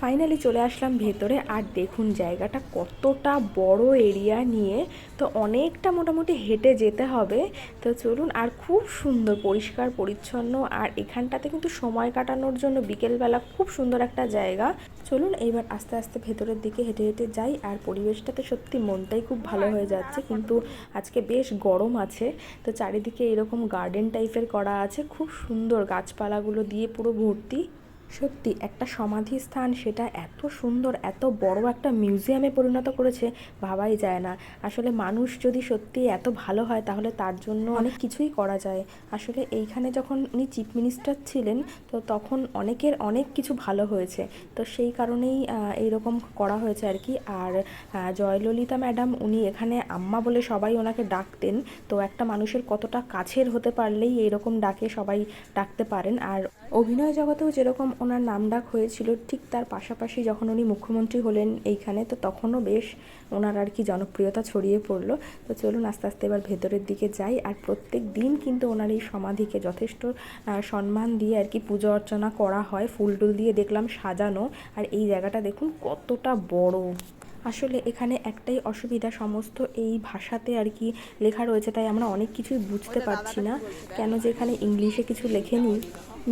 Finally চলে আসলাম ভেতরে আর দেখুন জায়গাটা কতটা বড় এরিয়া নিয়ে তো অনেকটা মোটামুটি হেঁটে যেতে হবে। তো চলুন আর খুব সুন্দর পরিষ্কার পরিচ্ছন্ন আর এখানটাতে কিন্তু সময় কাটানোর জন্য বিকেলবেলা খুব সুন্দর একটা জায়গা। চলুন এইবার আস্তে আস্তে ভেতরের দিকে হেঁটে হেঁটে যাই আর পরিবেশটাতে সত্যি মনটাই খুব ভালো হয়ে যাচ্ছে কিন্তু আজকে বেশ গরম আছে। তো চারিদিকে এরকম গার্ডেন টাইপের করা আছে। খুব সুন্দর গাছপালাগুলো দিয়ে পুরো ভর্তি। সত্যি, একটা সমাধি স্থান সেটা এত সুন্দর, এত বড় একটা মিউজিয়ামে পরিণত করেছে, ভাবাই যায় না। আসলে মানুষ যদি সত্যি এত ভালো হয়, তাহলে তার জন্য অনেক কিছুই করা যায়। আসলে এইখানে যখন উনি চিফ মিনিস্টার ছিলেন, তো তখন অনেকের অনেক কিছু ভালো হয়েছে। তো সেই কারণেই এইরকম করা হয়েছে আর কি। আর জয়ললিতা ম্যাডাম উনি এখানে আম্মা বলে সবাই ওনাকে ডাকতেন। তো একটা মানুষের কতটা কাছের হতে পারলেই এরকম ডাকে সবাই ডাকতে পারেন। আর অভিনয় জগতেও যেরকম ওনার নাম ডাক হয়েছিল ঠিক তার পাশাপাশি যখন উনি মুখ্যমন্ত্রী হলেন এইখানে, তো তখনও বেশ ওনার আর কি জনপ্রিয়তা ছড়িয়ে পড়ল। তো চলুন আস্তে আস্তে এবার ভেতরের দিকে যাই। আর প্রত্যেক দিন কিন্তু ওনার এই সমাধিকে যথেষ্ট সম্মান দিয়ে আর কি পুজো অর্চনা করা হয়। ফুল টুল দিয়ে দেখলাম সাজানো। আর এই জায়গাটা দেখুন কতটা বড়। আসলে এখানে একটাই অসুবিধা সমস্ত এই ভাষাতে আর কি লেখা রয়েছে তাই আমরা অনেক কিছুই বুঝতে পারছি না। কেন যে এখানে ইংলিশে কিছু লেখেনি?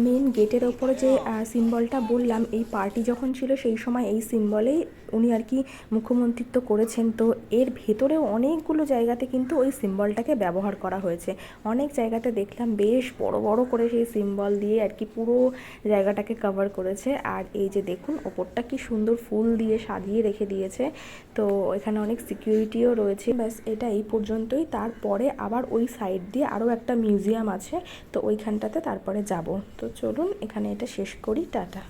মেন গেটের ওপরে যে সিম্বলটা বললাম এই পার্টি যখন ছিল সেই সময় এই সিম্বলেই উনি আর কি মুখ্যমন্ত্রিত্ব করেছেন। তো এর ভেতরেও অনেকগুলো জায়গাতে কিন্তু ওই সিম্বলটাকে ব্যবহার করা হয়েছে। অনেক জায়গাতে দেখলাম বেশ বড় বড় করে সেই সিম্বল দিয়ে আর কি পুরো জায়গাটাকে কভার করেছে। আর এই যে দেখুন ওপরটা কি সুন্দর ফুল দিয়ে সাজিয়ে রেখে দিয়েছে। তো এখানে অনেক সিকিউরিটিও রয়েছে। ব্যাস, এটা এই পর্যন্তই। তারপরে আবার ওই সাইড দিয়ে আরও একটা মিউজিয়াম আছে। তো ওইখানটাতে তারপরে যাব। তো চলুন, এখানে এটা শেষ করি। টাটা।